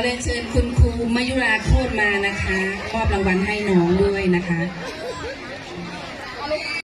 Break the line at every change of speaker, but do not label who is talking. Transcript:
ขอเรียนเชิญคุณครูมายุราโคตรมานะคะมอบรางวัลให้น้องด้วยนะคะ